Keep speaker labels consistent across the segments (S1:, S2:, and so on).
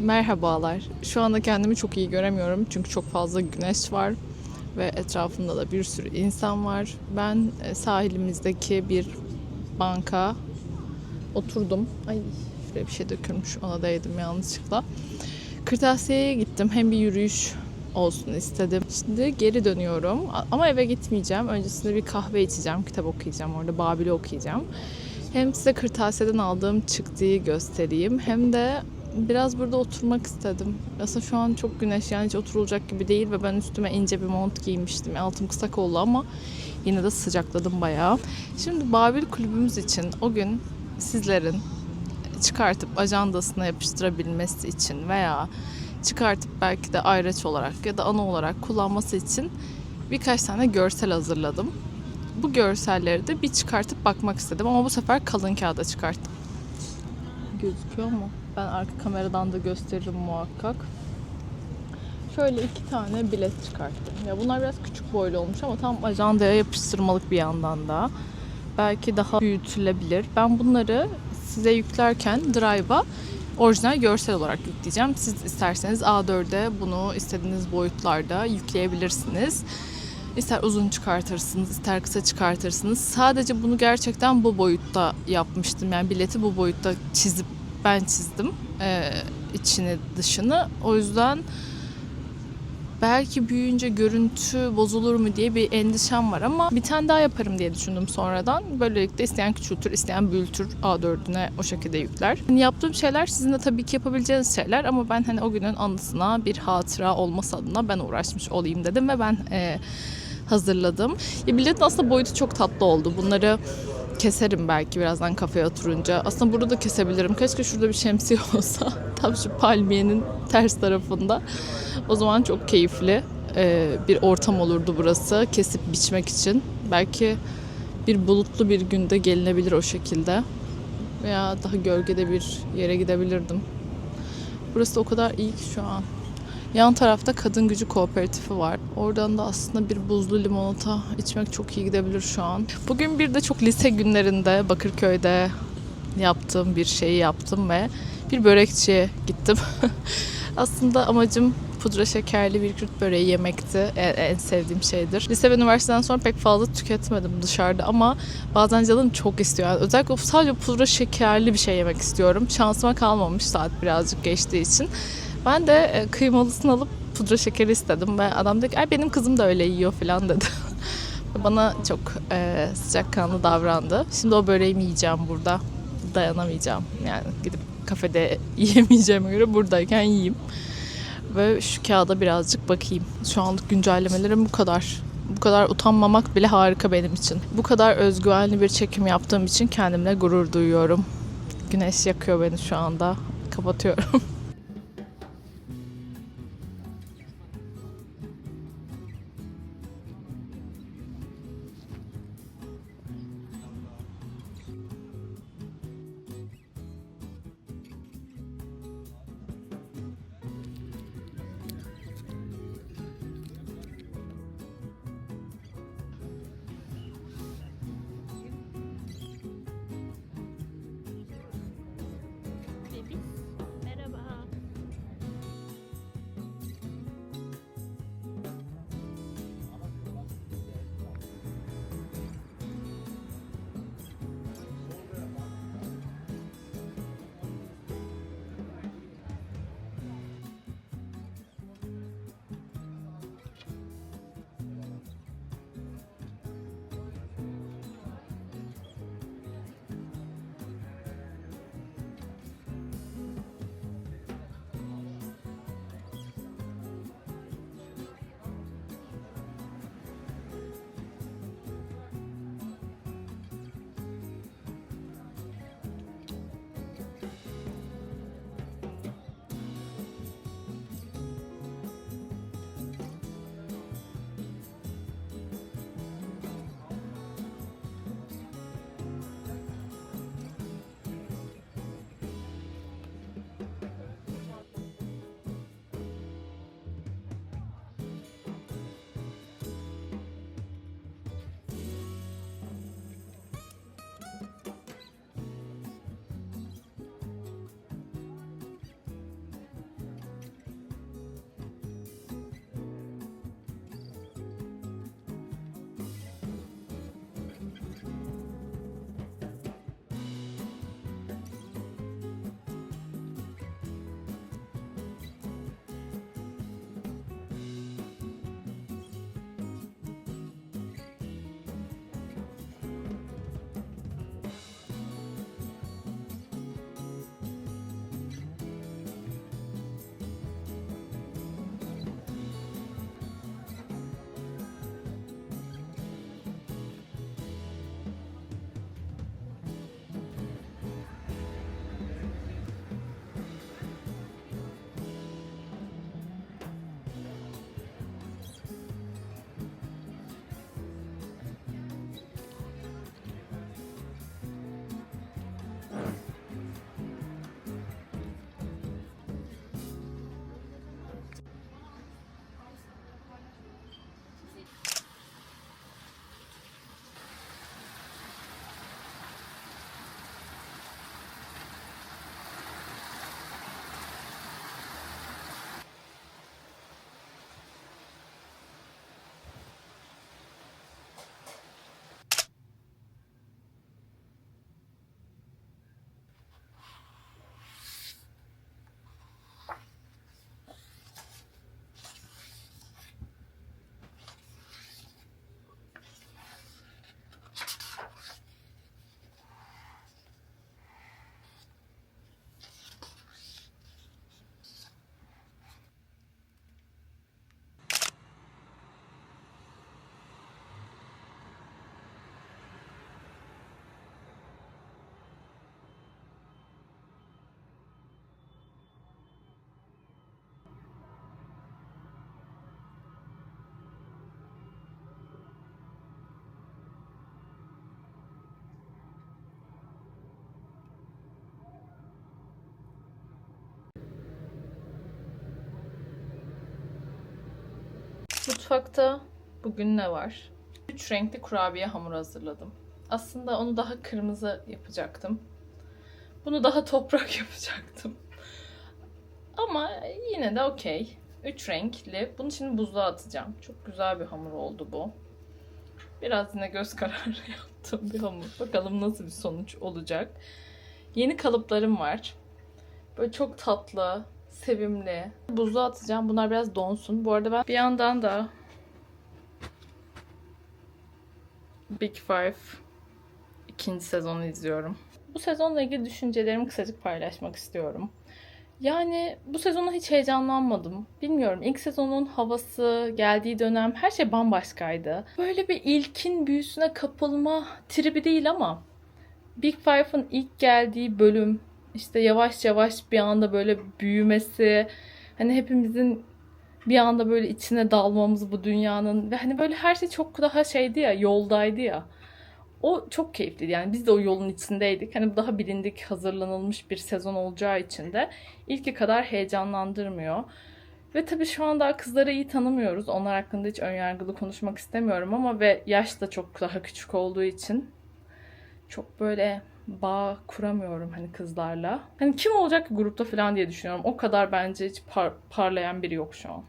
S1: Merhabalar. Şu anda kendimi çok iyi göremiyorum çünkü çok fazla güneş var ve etrafımda da bir sürü insan var. Ben e, sahilimizdeki bir banka oturdum. Ay şuraya bir şey dökülmüş ona değdim yanlışlıkla. Kırtasiye'ye gittim. Hem bir yürüyüş olsun istedim. Şimdi geri dönüyorum ama eve gitmeyeceğim. Öncesinde bir kahve içeceğim, kitap okuyacağım. Orada Babil'i okuyacağım. Hem size kırtasiyeden aldığım çıktıyı göstereyim hem de biraz burada oturmak istedim. Aslında şu an çok güneş yani hiç oturulacak gibi değil ve ben üstüme ince bir mont giymiştim. Altım kısa kollu ama yine de sıcakladım bayağı. Şimdi Babil kulübümüz için o gün sizlerin çıkartıp ajandasına yapıştırabilmesi için veya çıkartıp belki de ayraç olarak ya da ana olarak kullanması için birkaç tane görsel hazırladım. Bu görselleri de bir çıkartıp bakmak istedim ama bu sefer kalın kağıda çıkarttım. Gözüküyor mu? Ben arka kameradan da gösteririm muhakkak. Şöyle iki tane bilet çıkarttım. Ya bunlar biraz küçük boylu olmuş ama tam ajandaya yapıştırmalık bir yandan da. Belki daha büyütülebilir. Ben bunları size yüklerken Drive'a orijinal görsel olarak yükleyeceğim. Siz isterseniz A4'e bunu istediğiniz boyutlarda yükleyebilirsiniz. İster uzun çıkartırsınız, ister kısa çıkartırsınız. Sadece bunu gerçekten bu boyutta yapmıştım. Yani bileti bu boyutta çizip ben çizdim ee, içini dışını. O yüzden belki büyüyünce görüntü bozulur mu diye bir endişem var ama bir tane daha yaparım diye düşündüm sonradan. Böylelikle isteyen küçültür, isteyen büyütür A4'üne o şekilde yükler. Yani yaptığım şeyler sizin de tabii ki yapabileceğiniz şeyler ama ben hani o günün anısına bir hatıra olması adına ben uğraşmış olayım dedim ve ben e, hazırladım. Ya biletin aslında boyutu çok tatlı oldu. Bunları keserim belki birazdan kafeye oturunca. Aslında burada da kesebilirim. Keşke şurada bir şemsiye olsa. Tam şu palmiyenin ters tarafında. O zaman çok keyifli e, bir ortam olurdu burası. Kesip biçmek için. Belki bir bulutlu bir günde gelinebilir o şekilde. Veya daha gölgede bir yere gidebilirdim. Burası o kadar iyi ki şu an. Yan tarafta Kadın Gücü Kooperatifi var. Oradan da aslında bir buzlu limonata içmek çok iyi gidebilir şu an. Bugün bir de çok lise günlerinde Bakırköy'de yaptığım bir şeyi yaptım ve bir börekçiye gittim. aslında amacım pudra şekerli bir Kürt böreği yemekti. En, en sevdiğim şeydir. Lise ve üniversiteden sonra pek fazla tüketmedim dışarıda ama bazen canım çok istiyor. Yani özellikle sadece pudra şekerli bir şey yemek istiyorum. Şansıma kalmamış saat birazcık geçtiği için. Ben de e, kıymalısını alıp pudra şekeri istedim ve adam dedi ki Ay benim kızım da öyle yiyor falan dedi. Bana çok e, sıcakkanlı davrandı. Şimdi o böreğimi yiyeceğim burada. Dayanamayacağım. Yani gidip kafede yiyemeyeceğime göre buradayken yiyeyim. Ve şu kağıda birazcık bakayım. Şu anlık güncellemelerim bu kadar. Bu kadar utanmamak bile harika benim için. Bu kadar özgüvenli bir çekim yaptığım için kendimle gurur duyuyorum. Güneş yakıyor beni şu anda. Kapatıyorum. Mutfakta bugün ne var? Üç renkli kurabiye hamuru hazırladım. Aslında onu daha kırmızı yapacaktım. Bunu daha toprak yapacaktım. Ama yine de okey. Üç renkli. Bunu şimdi buzluğa atacağım. Çok güzel bir hamur oldu bu. Biraz yine göz kararı yaptım bir hamur. Bakalım nasıl bir sonuç olacak. Yeni kalıplarım var. Böyle çok tatlı, sevimli. Buzluğa atacağım. Bunlar biraz donsun. Bu arada ben bir yandan da Big Five ikinci sezonu izliyorum. Bu sezonla ilgili düşüncelerimi kısacık paylaşmak istiyorum. Yani bu sezona hiç heyecanlanmadım. Bilmiyorum ilk sezonun havası, geldiği dönem her şey bambaşkaydı. Böyle bir ilkin büyüsüne kapılma tribi değil ama Big Five'ın ilk geldiği bölüm işte yavaş yavaş bir anda böyle büyümesi hani hepimizin bir anda böyle içine dalmamız bu dünyanın ve hani böyle her şey çok daha şeydi ya yoldaydı ya. O çok keyifliydi yani biz de o yolun içindeydik. Hani bu daha bilindik hazırlanılmış bir sezon olacağı için de ilki kadar heyecanlandırmıyor. Ve tabii şu an daha kızları iyi tanımıyoruz. Onlar hakkında hiç önyargılı konuşmak istemiyorum ama ve yaş da çok daha küçük olduğu için çok böyle bağ kuramıyorum hani kızlarla. Hani kim olacak grupta falan diye düşünüyorum. O kadar bence hiç par- parlayan biri yok şu an.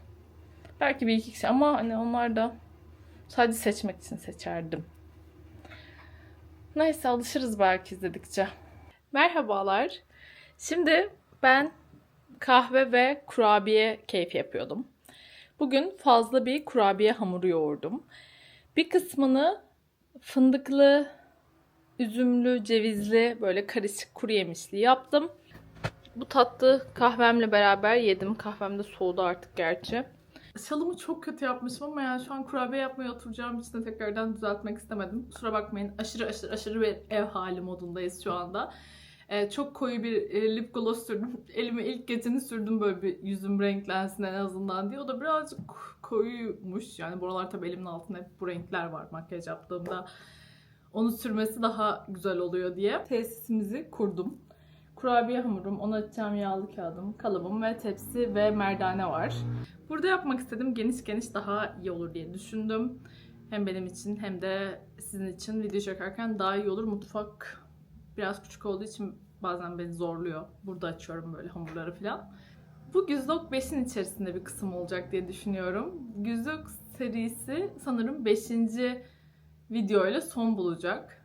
S1: Belki bir iki kişi ama hani onlar da sadece seçmek için seçerdim. Neyse alışırız belki izledikçe. Merhabalar. Şimdi ben kahve ve kurabiye keyfi yapıyordum. Bugün fazla bir kurabiye hamuru yoğurdum. Bir kısmını fındıklı, üzümlü, cevizli böyle karışık kuru yemişli yaptım. Bu tatlı kahvemle beraber yedim. Kahvem de soğudu artık gerçi. Şalımı çok kötü yapmışım ama yani şu an kurabiye yapmaya oturacağım için de tekrardan düzeltmek istemedim. Kusura bakmayın aşırı aşırı aşırı bir ev hali modundayız şu anda. Ee, çok koyu bir e, lip gloss sürdüm. Elime ilk geceni sürdüm böyle bir yüzüm renklensin en azından diye. O da birazcık koyuymuş. Yani buralar tabii elimin altında hep bu renkler var makyaj yaptığımda. Onu sürmesi daha güzel oluyor diye. Tesisimizi kurdum. Kurabiye hamurum, ona atacağım yağlı kağıdım, kalıbım ve tepsi ve merdane var. Burada yapmak istedim geniş geniş daha iyi olur diye düşündüm. Hem benim için hem de sizin için video çekerken daha iyi olur. Mutfak biraz küçük olduğu için bazen beni zorluyor. Burada açıyorum böyle hamurları falan. Bu Güzdok 5'in içerisinde bir kısım olacak diye düşünüyorum. Güzdok serisi sanırım 5. videoyla son bulacak.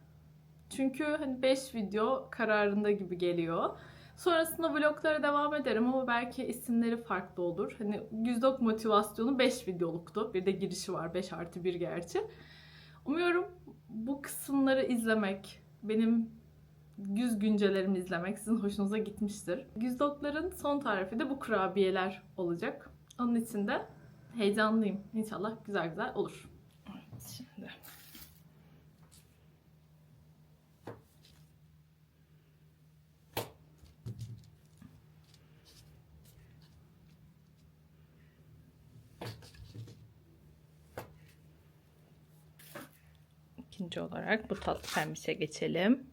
S1: Çünkü hani 5 video kararında gibi geliyor. Sonrasında vloglara devam ederim ama belki isimleri farklı olur. Hani Güzdok motivasyonu 5 videoluktu. Bir de girişi var 5 artı 1 gerçi. Umuyorum bu kısımları izlemek, benim güz güncelerimi izlemek sizin hoşunuza gitmiştir. Güzdokların son tarifi de bu kurabiyeler olacak. Onun için de heyecanlıyım. İnşallah güzel güzel olur. Evet, şimdi İkinci olarak bu tatlı pembişe geçelim.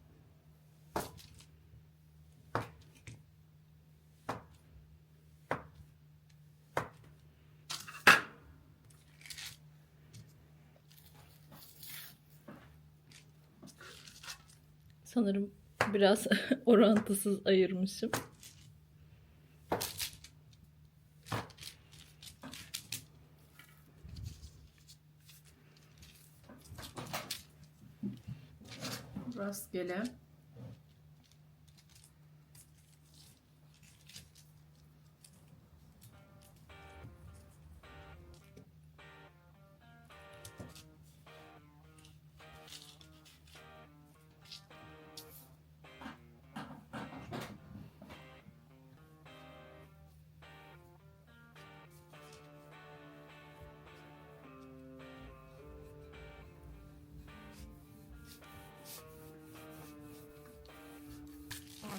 S1: Sanırım biraz orantısız ayırmışım. Rastgele.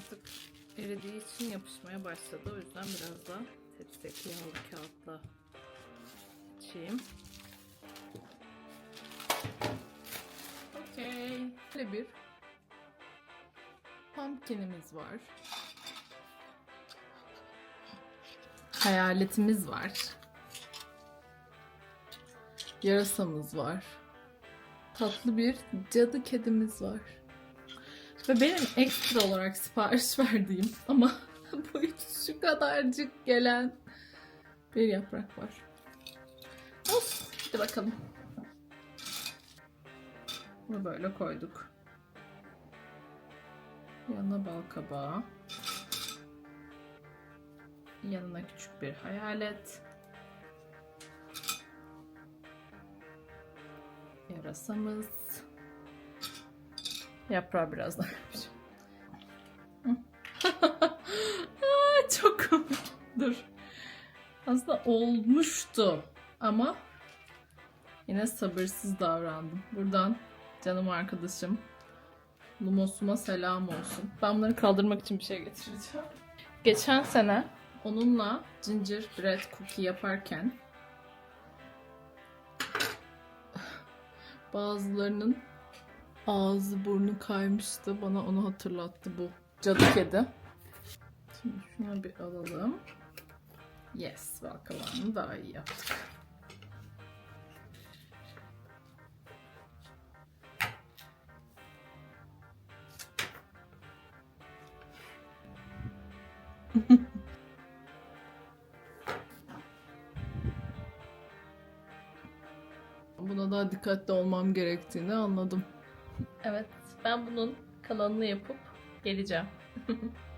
S1: Artık eridiği için yapışmaya başladı. O yüzden biraz da tepsideki yağlı kağıtla açayım. Okey. Böyle bir pumpkinimiz var. Hayaletimiz var. Yarasamız var. Tatlı bir cadı kedimiz var. Ve benim ekstra olarak sipariş verdiğim ama boyutu şu kadarcık gelen bir yaprak var. Olsun. Hadi bakalım. Bunu böyle koyduk. Yanına bal kabağı. Yanına küçük bir hayalet. Yarasamız. Yaprağı. Hı. Aa, Çok komik. Dur. Aslında olmuştu ama yine sabırsız davrandım. Buradan canım arkadaşım Lumos'uma selam olsun. Ben bunları kaldırmak için bir şey getireceğim. Geçen sene onunla gingerbread cookie yaparken bazılarının ağzı burnu kaymıştı. Bana onu hatırlattı bu cadı kedi. Şimdi şunu bir alalım. Yes, balkalarını daha iyi yaptık. Buna daha dikkatli olmam gerektiğini anladım. Evet, ben bunun kalanını yapıp geleceğim.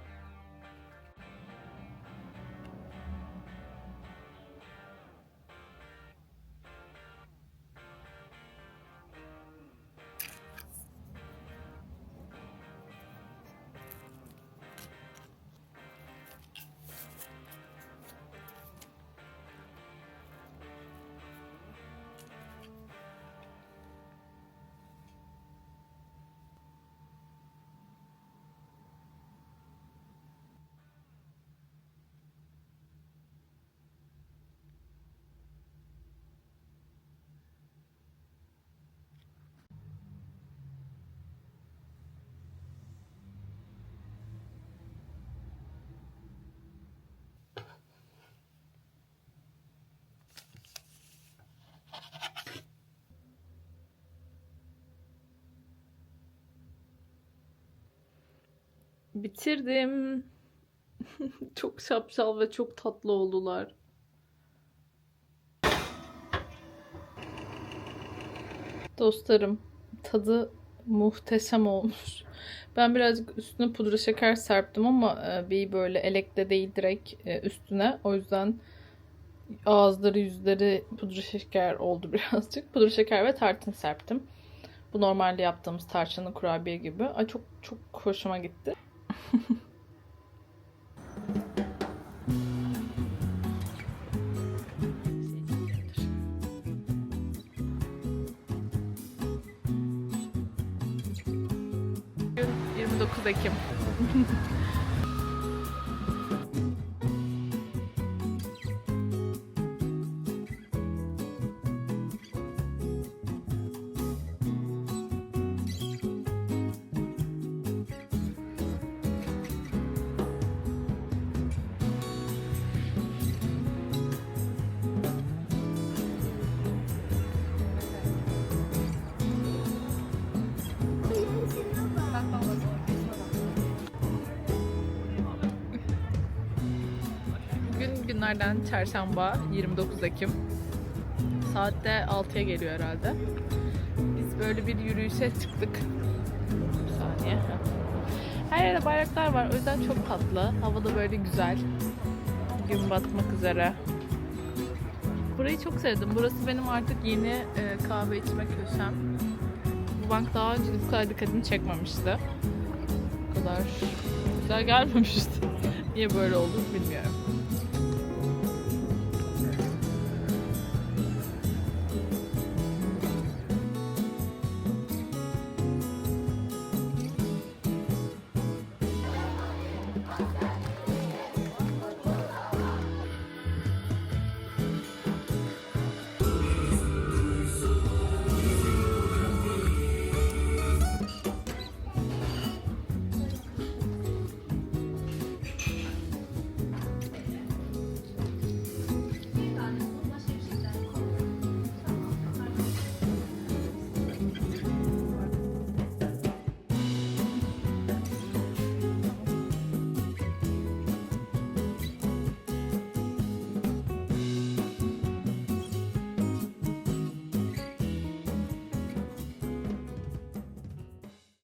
S1: Bitirdim. çok şapşal ve çok tatlı oldular. Dostlarım, tadı muhteşem olmuş. Ben birazcık üstüne pudra şeker serptim ama e, bir böyle elekte değil direkt e, üstüne. O yüzden ağızları yüzleri pudra şeker oldu birazcık. Pudra şeker ve tarçın serptim. Bu normalde yaptığımız tarçınlı kurabiye gibi. Ay çok çok hoşuma gitti. Bugün 29 Ekim. Günlerden çarşamba 29 Ekim. Saatte 6'ya geliyor herhalde. Biz böyle bir yürüyüşe çıktık. Bir saniye. Her yerde bayraklar var. O yüzden çok tatlı. Hava da böyle güzel. Gün batmak üzere. Burayı çok sevdim. Burası benim artık yeni e, kahve içme köşem. Bu bank daha önce bu kadar dikkatimi çekmemişti. Bu kadar güzel gelmemişti. Niye böyle oldu bilmiyorum.